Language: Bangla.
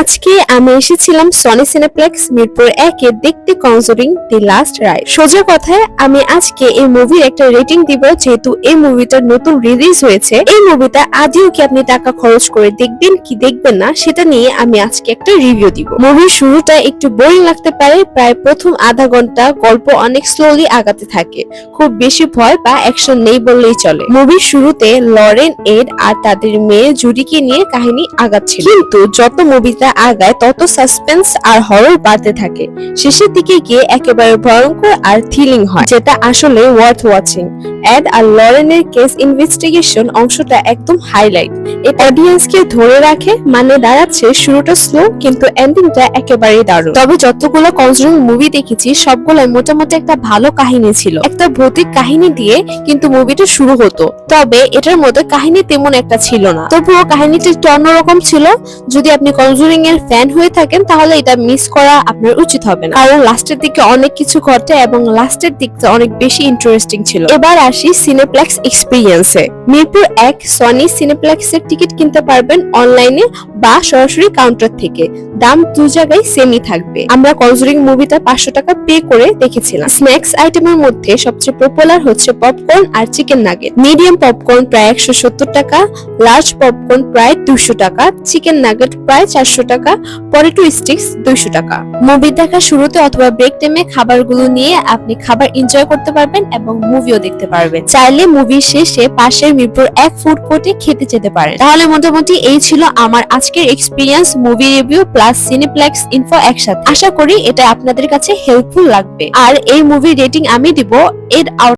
আজকে আমি এসেছিলাম সনি সিনেপ্লেক্স মিরপুর একে দেখতে কনজুরিং দি লাস্ট রাইড সোজা কথায়, আমি আজকে এই মুভির একটা রেটিং দিব, যেহেতু এই মুভিটা নতুন রিলিজ হয়েছে। এই মুভিটা আদিও কি আপনি টাকা খরচ করে দেখবেন, কি দেখবেন না, সেটা নিয়ে আমি আজকে একটা রিভিউ দিব। মুভির শুরুটা একটু বোরিং লাগতে পারে, প্রায় প্রথম আধা ঘণ্টা গল্প অনেক স্লোলি আগাতে থাকে। খুব বেশি ভয় বা অ্যাকশন নেই বললেই চলে। মুভির শুরুতে লরেন এড আর তাদের মেয়ে জুডিকে নিয়ে কাহিনী আগাচ্ছিল। কিন্তু যত মুভিটা আগায় তত সাসপেন্স আর হরর বাড়তে থাকে। শেষের দিকে গিয়ে একেবারে ভয়ঙ্কর আর থ্রিলিং হয়, যেটা আসলে ওয়ার্থ ওয়াচিং এড আর লরেনের কেস ইনভেস্টিগেশন অংশটা একদম হাইলাইট অডিয়েন্সকে ধরে রাখে মানে দাঁড়াচ্ছে শুরুটা স্লো কিন্তু এন্ডিংটা একেবারেই দারুণ। তবে যতগুলো কনজুরিং মুভি দেখেছি, সবগুলোই মোটামুটি একটা ভালো কাহিনী ছিল। একটা ভৌতিক কাহিনী দিয়ে কিন্তু মুভিটা শুরু হতো। তবে এটার মধ্যে কাহিনী তেমন একটা ছিল না। তবুও কাহিনীটা একটু অন্যরকম ছিল, যদি আপনি কনজুরিং এর ফ্যান হয়ে থাকেন, তাহলে এটা মিস করা আপনার উচিত হবে না। কারণ লাস্টের দিকে অনেক কিছু ঘটে এবং লাস্টের দিকটা অনেক বেশি ইন্টারেস্টিং ছিল। এবার আসি সিনেপ্লেক্স এক্সপিরিয়েন্সে মিরপুর এক সনি সিনেপ্লেক্স এর টিকিট কিনতে পারবেন অনলাইনে বা সরাসরি কাউন্টার থেকে। দাম দু জায়গায় সেমই থাকবে। আমরা কনজুরিং মুভিটা পাঁচশো টাকা পে করে দেখেছিলাম। স্ন্যাক্স আইটেমের মধ্যে সবচেয়ে পপুলার হচ্ছে পপকর্ন আর চিকেন নাগেট মিডিয়াম পপকর্ন প্রায় একশো সত্তর টাকা লার্জ পপকর্ন প্রায় দুশো টাকা চিকেন নাগেট প্রায় চারশো টাকা পটেটো স্টিক্স দুইশো টাকা। মুভি দেখা শুরুতে অথবা ব্রেক টাইমে খাবারগুলো নিয়ে আপনি খাবার এনজয় করতে পারবেন এবং মুভিও দেখতে পারবেন। চাইলে মুভি শেষে পাশের মিরপুর এক ফুড কোর্টে খেতে যেতে পারেন। তাহলে মোটামুটি এই ছিল আমার আজকের experience movie review plus Cineplex info একসাথে। আশা করি এটা আপনাদের কাছে হেল্পফুল লাগবে। আর এই মুভি রেটিং আমি দিব এর আউট